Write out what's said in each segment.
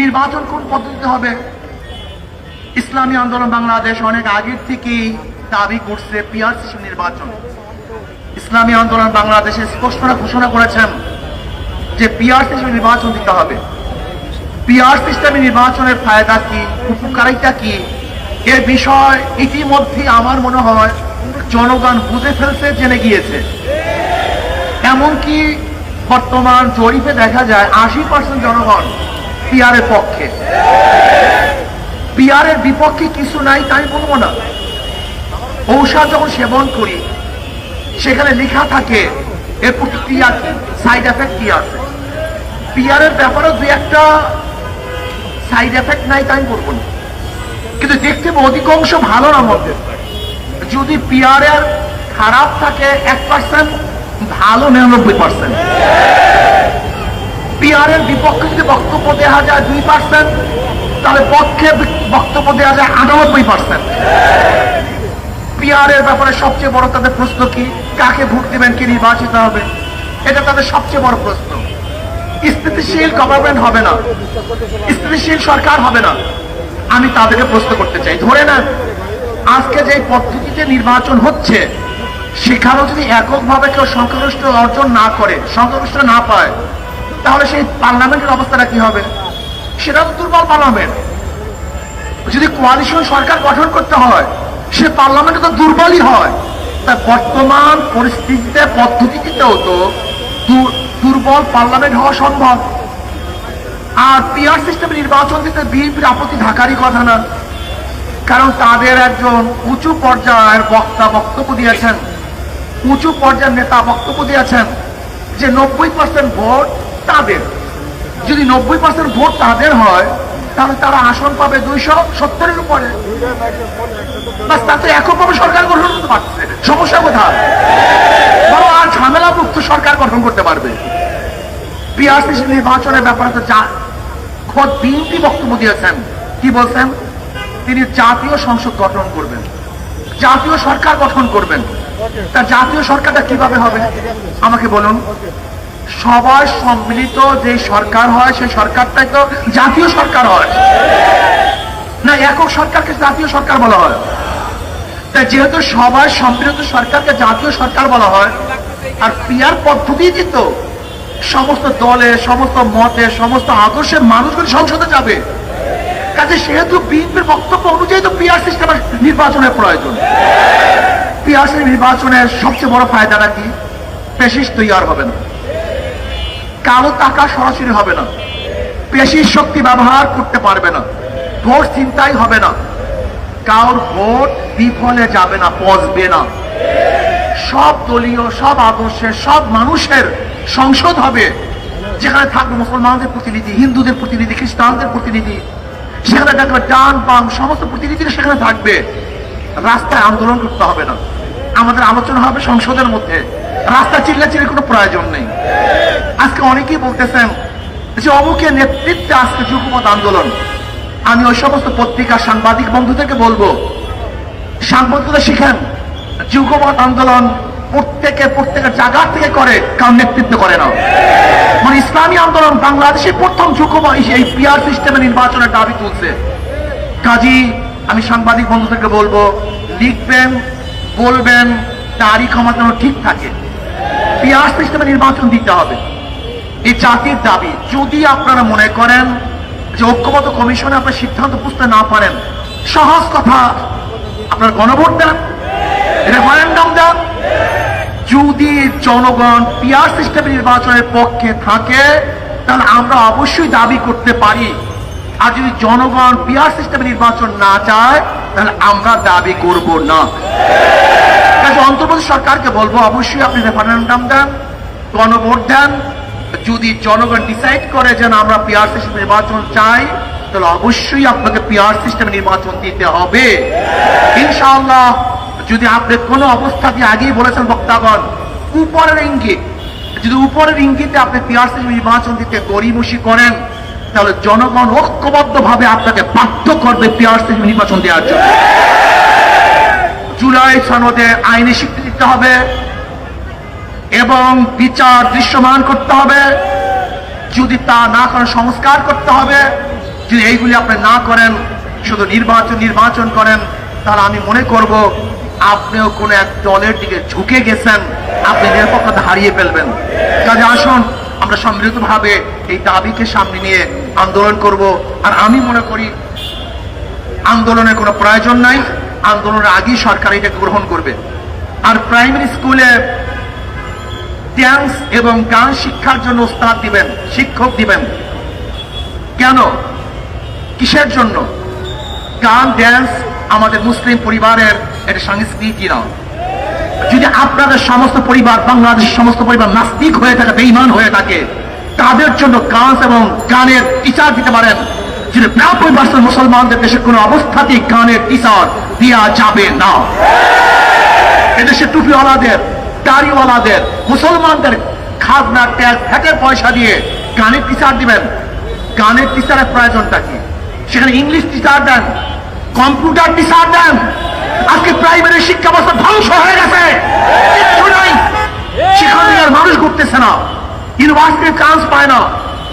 নির্বাচন কোন পদ্ধতিতে হবে? ইসলামী আন্দোলন বাংলাদেশ অনেক আগের থেকেই দাবি করছে সিস্টেম নির্বাচন। ইসলামী আন্দোলন বাংলাদেশে স্পষ্ট ঘোষণা করেছেন যে সিস্টেম নির্বাচন দিতে হবে। পিয়ার সিস্টেমে নির্বাচনের ফায়দা কি, উপকারিতা কি এর বিষয় ইতিমধ্যে আমার মনে হয় জনগণ বুঝে ফেলছে, জেনে গিয়েছে। এমনকি বর্তমান জরিপে দেখা যায় আশি পার্সেন্ট জনগণ পিয়ারের পক্ষে। পিয়ারের বিপক্ষে কিছু নাই, তাই বলব না। ঔষধ যখন সেবন করি, সেখানে লেখা থাকে এর প্রতিক্রিয়া কি? সাইড এফেক্ট কি আছে? পিয়ারের ব্যাপারেও দুই একটা সাইড এফেক্ট নাই, তাই বলব না। কিন্তু দেখতে অধিকাংশ ভালো না মধ্যে যদি পিয়ারের খারাপ থাকে এক পার্সেন্ট ভালো নিরানব্বই পার্সেন্ট পিয়ারের বিপক্ষে যদি বক্তব্য দেওয়া যায় দুই পার্সেন্ট তাহলে পক্ষে বক্তব্য দেওয়া যায় আটানব্বই পার্সেন্ট পিয়ারের ব্যাপারে সবচেয়ে বড় তাদের প্রশ্ন কি? কাকে ভোট দেবেন, কি নির্বাচিত হবে? এটা তাদের সবচেয়ে বড় প্রশ্ন। স্থিতিশীল গভর্নমেন্ট হবে না। স্থিতিশীল সরকার হবে না। আমি তাদেরকে প্রশ্ন করতে চাই। ধরে নেন, আজকে যে পদ্ধতিতে নির্বাচন হচ্ছে সেখানেও যদি এককভাবে কেউ সংখ্যাগরিষ্ঠ অর্জন না করে, সংখ্যাগরিষ্ঠ না পায়, তাহলে সেই পার্লামেন্টের অবস্থাটা কি হবে? সেটা তো দুর্বল পার্লামেন্ট। যদি কোয়ালিশন সরকার গঠন করতে হয়, সে পার্লামেন্টে তো দুর্বলই হয়। তা বর্তমান পরিস্থিতিতে পদ্ধতিতেও তো দুর্বল পার্লামেন্ট হওয়া সম্ভব। আর পিআর সিস্টেমে নির্বাচন দিতে বিএনপির আপত্তি থাকারই কথা না। কারণ তাদের একজন উঁচু পর্যায়ের বক্তা বক্তব্য দিয়েছেন। উঁচু পর্যায়ের নেতা বক্তব্য দিয়েছেন যে নব্বই পার্সেন্ট ভোট তাদের। যদি নব্বই পার্সেন্ট ভোট তাদের হয়, তাহলে তারা আসন পাবে দুইশো সত্তরের উপরে। তাতে এককভাবে সরকার গঠন করতে পারছে। সমস্যা কোথায়? বরং আর ঝামেলা মুক্ত সরকার গঠন করতে পারবে। পিআরসি নির্বাচনের ব্যাপারে তো যা খোদ বিএনপি বক্তব্য দিয়েছেন। কি বলছেন? তিনি জাতীয় সংসদ গঠন করবেন। জাতীয় সরকার গঠন করবেন। তা জাতীয় সরকারটা কীভাবে হবে? আমাকে বলুন। সবার সম্মিলিত যে সরকার হয়, সেই সরকারটাই তো জাতীয় সরকার হয়। না, একক সরকারকে জাতীয় সরকার বলা হয়। তাই যেহেতু সবার সম্মিলিত সরকারকে জাতীয় সরকার বলা হয়, আর পিয়ার পদ্ধতি তো? সমস্ত দলে, সমস্ত মতে, সমস্ত আদর্শের মানুষগুলো সংসদে যাবে। কাজে সেহেতু বিএনপির বক্তব্য অনুযায়ী তো পিয়ার সিস্টেমের নির্বাচনের প্রয়োজন। পিয়ার নির্বাচনের সবচেয়ে বড় ফায়দাটা কি? পেশিস তৈরি হবে না। কালো টাকা সরাসরি হবে না। পেশির শক্তি ব্যবহার করতে পারবে না। ভোট চিন্তাই হবে না। কারোর ভোট বিফলে যাবে না, পচবে না। সব দলীয়, সব আদর্শের, সব মানুষের সংসদ হবে। যেখানে থাকবে মুসলমানদের প্রতিনিধি, হিন্দুদের প্রতিনিধি, খ্রিস্টানদের প্রতিনিধি। সেখানে দেখবে ডান বাম সমস্ত প্রতিনিধিরা সেখানে থাকবে। রাস্তায় আন্দোলন করতে হবে না। আমাদের আলোচনা হবে সংসদের মধ্যে। রাস্তা চিল্লাচিল্লির কোনো প্রয়োজন নেই। আজকে অনেকেই বলতেছেন যে অমুকের নেতৃত্বে আজকে যুগপথ আন্দোলন। আমি ওই সমস্ত পত্রিকা সাংবাদিক বন্ধুদেরকে বলব, সাংবাদিকতা শিখেন। যুগপথ আন্দোলন প্রত্যেকে প্রত্যেকের জায়গা থেকে করে, কারণ নেতৃত্ব করে না। মানে ইসলামী আন্দোলন বাংলাদেশের প্রথম যুগপথ এই পিআর সিস্টেমে নির্বাচনের দাবি তুলছে। কাজী, আমি সাংবাদিক বন্ধুদেরকে বলব, লিখবেন, বলবেন, তারই আমার যেন ঠিক থাকে। পিআর সিস্টেমে নির্বাচন দিতে হবে। এই জাতির দাবি, যদি আপনারা মনে করেন যে ঐক্যবদ্ধ কমিশনে আপনার সিদ্ধান্ত বুঝতে না পারেন, সহজ কথা, আপনার গণভোট দেন, রেফারেন্ডাম দেন যদি জনগণ পিআর সিস্টেম নির্বাচনের পক্ষে থাকে, তাহলে আমরা অবশ্যই দাবি করতে পারি। আর যদি জনগণ পিআর সিস্টেম নির্বাচন না চায়, তাহলে আমরা দাবি করব না। অন্তর্বর্তী সরকারকে বলব, অবশ্যই আপনি রেফারেন্ডাম দেন, গণভোট দেন। যদি জনগণ ডিসাইড করে যে আমরা পিআর সিস্টেম নির্বাচন চাই, তাহলে অবশ্যই আপনাকে পিআর সিস্টেম নির্বাচন দিতে হবে। ইনশাআল্লাহ যদি আপনি কোনো অবস্থা দিয়ে আগেই বলেছেন, বক্তাগণ, উপরের ইঙ্গিত, যদি উপরের ইঙ্গিতে আপনি সিস্টেম নির্বাচন দিতে গরিমসি করেন, তাহলে জনগণ ঐক্যবদ্ধ ভাবে আপনাকে বাধ্য করবে সিস্টেম নির্বাচন দেওয়ার জন্য। জুলাই সনদে আইনি স্বীকৃতি দিতে হবে এবং বিচার দৃশ্যমান করতে হবে। যদি তা না করেন সংস্কার করতে হবে, যদি এইগুলি আপনি না করেন, শুধু নির্বাচন নির্বাচন করেন, তাহলে আমি মনে করব আপনিও কোনো এক দলের দিকে ঝুঁকে গেছেন, আপনি নিরপেক্ষতা হারিয়ে ফেলবেন। কাজে আসুন, আমরা সম্মিলিতভাবে এই দাবিকে সামনে নিয়ে আন্দোলন করব। আর আমি মনে করি, আন্দোলনের কোনো প্রয়োজন নাই, আন্দোলনের আগেই সরকার এটাকে গ্রহণ করবে। আর প্রাইমারি স্কুলে ড্যান্স এবং গান শিক্ষার জন্য উস্তাদ দিবেন, শিক্ষক দিবেন। কেন? কিসের জন্য? গান ড্যান্স আমাদের মুসলিম পরিবারের এটা সংস্কৃতি না যদি আপনাদের সমস্ত পরিবার, বাংলাদেশের সমস্ত পরিবার নাস্তিক হয়ে থাকে বেইমান হয়ে থাকে, তাদের জন্য গান এবং গানের টিচার দিতে পারেন। যদি ব্যাপক বাস্তব মুসলমানদের দেশে কোনো অবস্থাতেই গানের টিচার দেওয়া যাবে না। এদেশে টুপিওয়ালাদের, দাড়িওয়ালাদের, মুসলমানদের খাজনা ট্যাক্স ভ্যাটের পয়সা দিয়ে গানের টিচার দিবেন। গানের টিচারের প্রয়োজনটা কি? সেখানে ইংলিশ টিচার দেন, কম্পিউটার টিচার দেন আজকে প্রাইমারি শিক্ষা ব্যবস্থা ধ্বংস হয়ে গেছে। আর মানুষ ঘুরতেছে না। ইউনিভার্সিটির চান্স পায় না।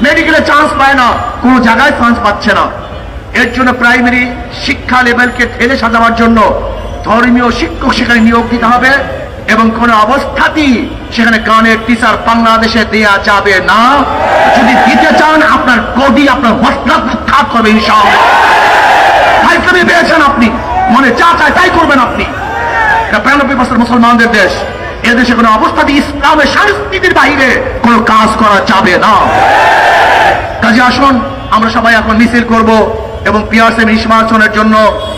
মেডিকেলে চান্স পায় না। কোনো জায়গায় চান্স পাচ্ছে না। এর জন্য প্রাইমারি শিক্ষা লেভেলকে ঠেলে সাজাবার জন্য ধর্মীয় শিক্ষক সেখানে নিয়োগ দিতে হবে এবং কোন অবস্থাতেই সেখানে গানের টিচার বাংলাদেশে দেয়া যাবে না। যদি দিতে চান, আপনার গদি আপনার মশলা উত্থাপ করবে ভাইকামি পেয়েছেন আপনি। মনে যা চায় তাই করবেন আপনি। এটা বিরানব্বই বছর মুসলমানদের দেশ। এদেশে কোনো অবস্থাতে ইসলামের সংস্কৃতির বাইরে কোনো কাজ করা যাবে না। কাজে আসুন, আমরা সবাই এখন মিছিল করব এবং পিয়ারসেম নির্বাচনের জন্য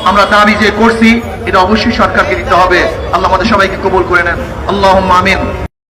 আমরা দাবি যে করছি, এটা অবশ্যই সরকারকে দিতে হবে। আল্লাহ আমাদের সবাইকে কবুল করে নেন। আল্লাহ আমিন।